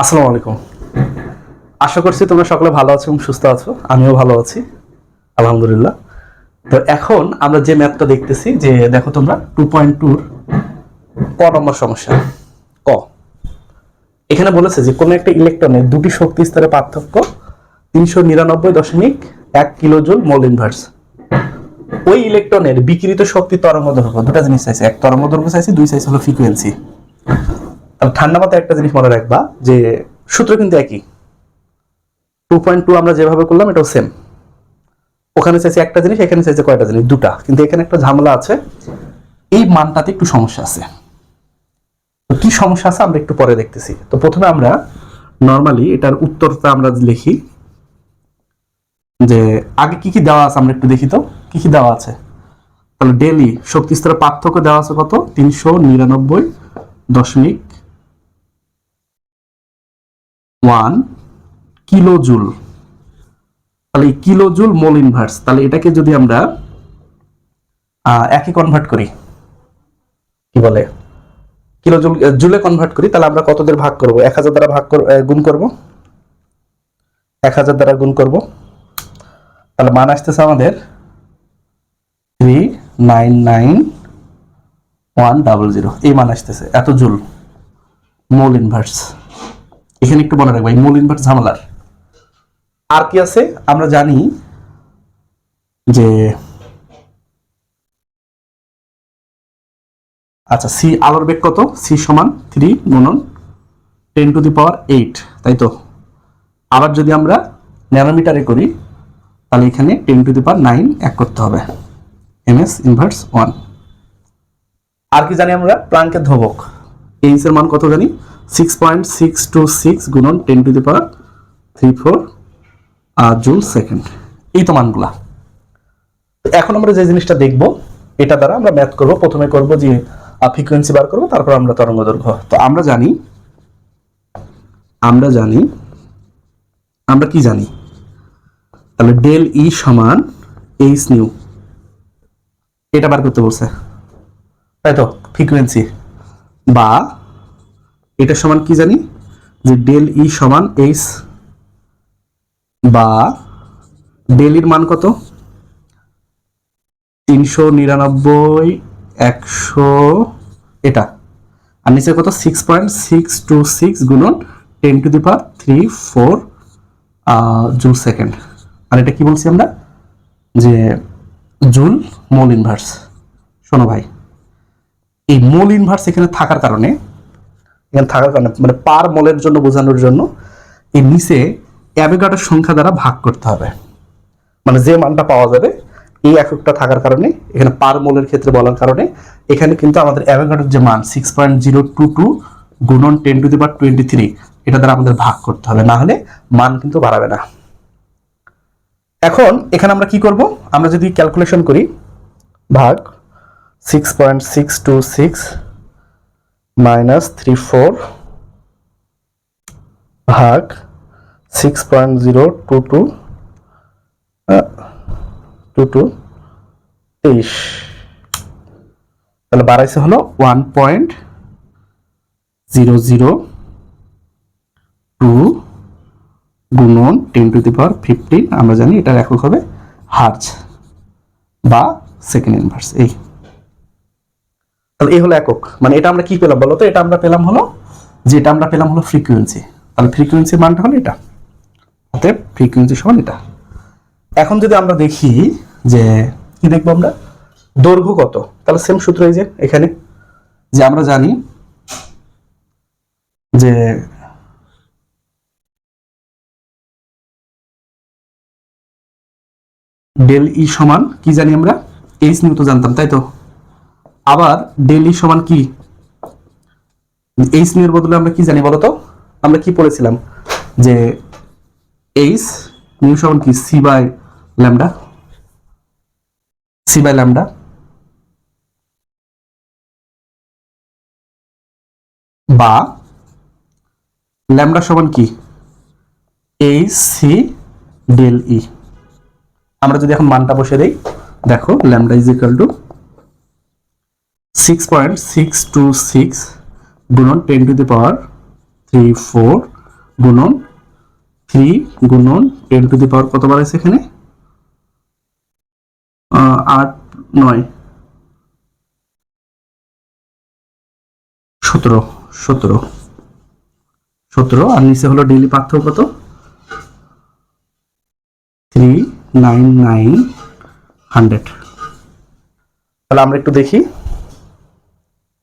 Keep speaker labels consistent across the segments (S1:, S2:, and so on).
S1: আসসালামু আলাইকুম। আশা করছি তোমরা সকলে ভালো আছো এবং সুস্থ আছো। আমিও ভালো আছি, আলহামদুলিল্লাহ। তো এখন আমরা যে ম্যাথটা দেখতেছি, যে দেখো তোমরা টু পয়েন্ট টুর ক নম্বর সমস্যা, ক। এখানে বলেছে যে কোনো একটা ইলেকট্রনের দুটি শক্তি স্তরের পার্থক্য তিনশো নিরানব্বই দশমিক এক কিলোজুল মোল ইনভার্স ওই ইলেকট্রনের বিকৃত শক্তি তরঙ্গ দৈর্ঘ্য দুটা জিনিস চাইছে, এক তরঙ্গ দৈর্ঘ্য চাইছে, দুই চাইছে হলো ফ্রিকোয়েন্সি ঠান্ডা মাথায় একটা জিনিস মনে রাখবা যে সূত্র কিন্তু একই। টু পয়েন্ট টু আমরা যেভাবে করলাম, এটাও সেম ওখানে চাইছে একটা জিনিস, এখানে চাইছে কয়টা জিনিস? দুটা। কিন্তু এখানে একটা ঝামেলা আছে। এই মানটাতে একটু সমস্যা আছে। তো কি সমস্যা আছে আমরা একটু পরে দেখতেছি। তো প্রথমে আমরা নর্মালি এটার উত্তরটা আমরা লিখি যে আগে কি কি দেওয়া আছে আমরা একটু দেখি তো। কি কি দেওয়া আছে? তাহলে ডেলি শক্তি স্তরের পার্থক্য দেওয়া আছে কত? তিনশো নিরানব্বই দশমিক ওয়ান কিলো জুল তাহলে এই কিলো জুল মোল ইনভার্স তাহলে এটাকে যদি আমরা একে কনভার্ট করি, কি বলে? কিলো জুল জুলে কনভার্ট করি, তাহলে আমরা কত দিয়ে ভাগ করব? এক হাজার দ্বারা ভাগ গুণ করব? এক হাজার দ্বারা গুণ করব। তাহলে মান আসতেছে আমাদের three nine nine one double zero এই মান আসতেছে। এত জুল। মোল ইনভার্স এখানে একটু মনে রাখব এই মোল ইনভার্স ঝামেলার। আর কি আছে? আমরা জানি যে আচ্ছা সি আলোর বেগ কত? সি সমান থ্রি গুণন ten to the power eight, তাই তো? আবার যদি আমরা ন্যানোমিটারে করি, তাহলে এখানে ten to the power nine এক করতে হবে। M S inverse one. আর কি জানি আমরা? প্লাঙ্কের ধ্রুবক। এইচ এর মান কত জানি? Six point six two six গুণন ten to the power three four joule second এই তো মানগুলা। এখন আমরা যে জিনিসটা দেখব, এটা দ্বারা আমরা ম্যাথ করব। প্রথমে করব যে ফ্রিকোয়েন্সি বার করব, তারপর আমরা তরঙ্গ দৈর্ঘ্য। তো আমরা জানি আমরা জানি, আমরা কি জানি? তাহলে ডেল ই সমান এইচ নিউ এটা বার করতে বলছে। তাই তো? ফ্রিকোয়েন্সি বা এটা সমান কি জানি? যে ডেল ই সমান এইচ বা ডেল ইর মান কত? তিনশো নিরানব্বই, একশো, এটা। আর নিচে কত? Six point six two six গুণন ten to the power three four joule second আর এটা কি বলছি আমরা? যে জুল মোল ইনভার্স শোনো ভাই, এই মোল ইনভার্স এখানে থাকার কারণে এখানে থাকার কারণে মানে পার মোলের জন্য বোঝানোর জন্য এই নিচে অ্যাভোগাড্রোর সংখ্যা দ্বারা ভাগ করতে হবে। মানে যে মানটা পাওয়া যাবে, এই এককটা থাকার কারণে, এখানে পার মোলের ক্ষেত্রে বলার কারণে, এখানে কিন্তু আমাদের অ্যাভোগাড্রোর যে মান six point zero two two গুণন ten to the power twenty three এটা দ্বারা আমাদের ভাগ করতে হবে, না হলে মান কিন্তু বাড়াবে না। এখন এখানে আমরা কি করব? আমরা যদি ক্যালকুলেশন করি, ভাগ six point six two six minus three four ভাগ six point zero two two two two তেইশ। তাহলে বাড়াইছে হলো one point zero zero two গুণন ten to the power fifteen আমরা জানি এটার একক হবে হার্জ বা সেকেন্ড ইনভার্স এই। তাহলে এই হলো একক। মানে এটা আমরা কি পেলাম বলো তো? এটা আমরা পেলাম হলো যে এটা আমরা পেলাম হলো ফ্রিকোয়েন্সি তাহলে ফ্রিকোয়েন্সির মানটা হলো এটা। অতএব ফ্রিকোয়েন্সি সমান এটা। এখন যদি আমরা দেখি যে, কি দেখব আমরা? দৈর্ঘ্য কত? তাহলে সেম সূত্র এই যে, এখানে। যে আমরা জানি যে ডেল ই সমান, কি জানি আমরা? এইচ নিউ তো জানতাম, তাই তো? আবার ডেল সমান কি? এইচ নিউ বদলে আমরা কি জানি বলতো? আমরা কি পড়েছিলাম? যে এইচ নিউ সমান কি? C by lambda. C by lambda. বা ল্যামডা সমান কি? এইচ সি ডেল ই আমরা যদি এখন মানটা বসে দেই, দেখো lambda is equal to six point six two six গুণন ten to the power three four গুণন থ্রি গুণন টেন টু দি পাওয়ার কত বার আছে এখানে? আট, নয়। সতেরো সতেরো। সতেরো, আর নিচে হলো ডেইলি পার্থক্য কত? থ্রি নাইন নাইন হান্ড্রেড তাহলে আমরা একটু দেখি।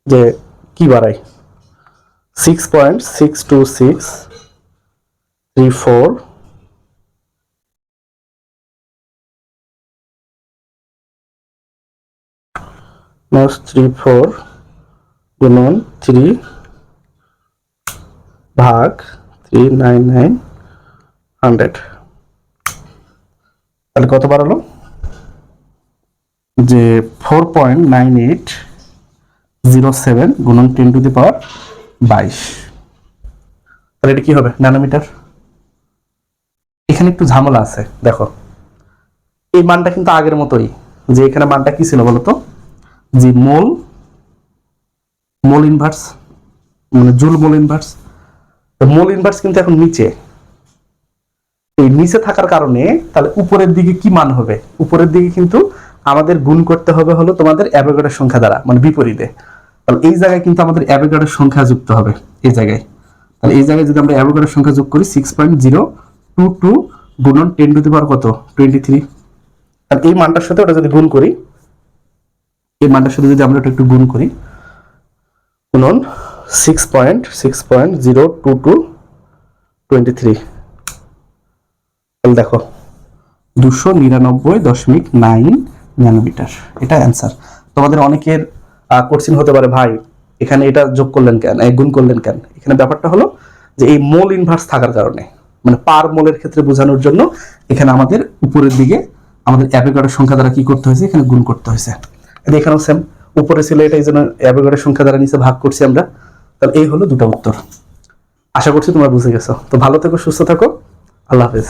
S1: যে কি বাড়াই six point six two six three four minus three four গুণন থ্রি ভাগ থ্রি নাইন নাইন হান্ড্রেড তাহলে কত বাড়ালো? যে four point nine eight zero seven গুণন টেন টু দি পাওয়ার বাইশ। তাহলে এটা কি হবে? ন্যানোমিটার? এখানে একটু ঝামেলা আছে, দেখো। এই মানটা কিন্তু আগের মতোই, যে এখানে মানটা কি ছিল বলতো? যে মোল মোল ইনভার্স মানে joule mole inverse mole inverse কিন্তু এখন নিচে। এই নিচে থাকার কারণে তাহলে উপরের দিকে কি মান হবে? উপরের দিকে কিন্তু আমাদের গুণ করতে হবে হলো তোমাদের অ্যাভোগাডের সংখ্যা দ্বারা মানে বিপরীতে। তাহলে এই জায়গায় কিন্তু আমাদের অ্যাভোগাডের সংখ্যা যুক্ত হবে, এই জায়গায়। তাহলে এই জায়গায় যদি আমরা অ্যাভোগাডের সংখ্যা যোগ করি six point zero two two গুণন টেন টু দি পাওয়ার কত? টোয়েন্টি থ্রি আর এই মানটার সাথে ওটা যদি গুণ করি, এই মানটার সাথে যদি আমরা ওটা একটু গুণ করি, গুণন six point six point zero two two twenty three তাহলে দেখো, দুশো নিরানব্বই দশমিক নাইন ন্যানোমিটার। এটা অ্যান্সার তোমাদের অনেকের কোশ্চিন হতে পারে, ভাই, এখানে এটা যোগ করলেন কেন? গুণ করলেন কেন? এখানে ব্যাপারটা হলো যে এই মোল ইনভার্স থাকার কারণে মানে পার মোলের ক্ষেত্রে বোঝানোর জন্য এখানে আমাদের উপরের দিকে আমাদের অ্যাভোগাডের সংখ্যা দ্বারা কি করতে হয়েছে? এখানে গুণ করতে হয়েছে। এখানেও সেম উপরে ছিল এটা এই জন্য অ্যাভোগাডের সংখ্যা দ্বারা নিচে ভাগ করছি আমরা। তাহলে এই হলো দুটো উত্তর। আশা করছি তোমরা বুঝে গেছো। তো ভালো থেকো, সুস্থ থাকো। আল্লাহ হাফেজ।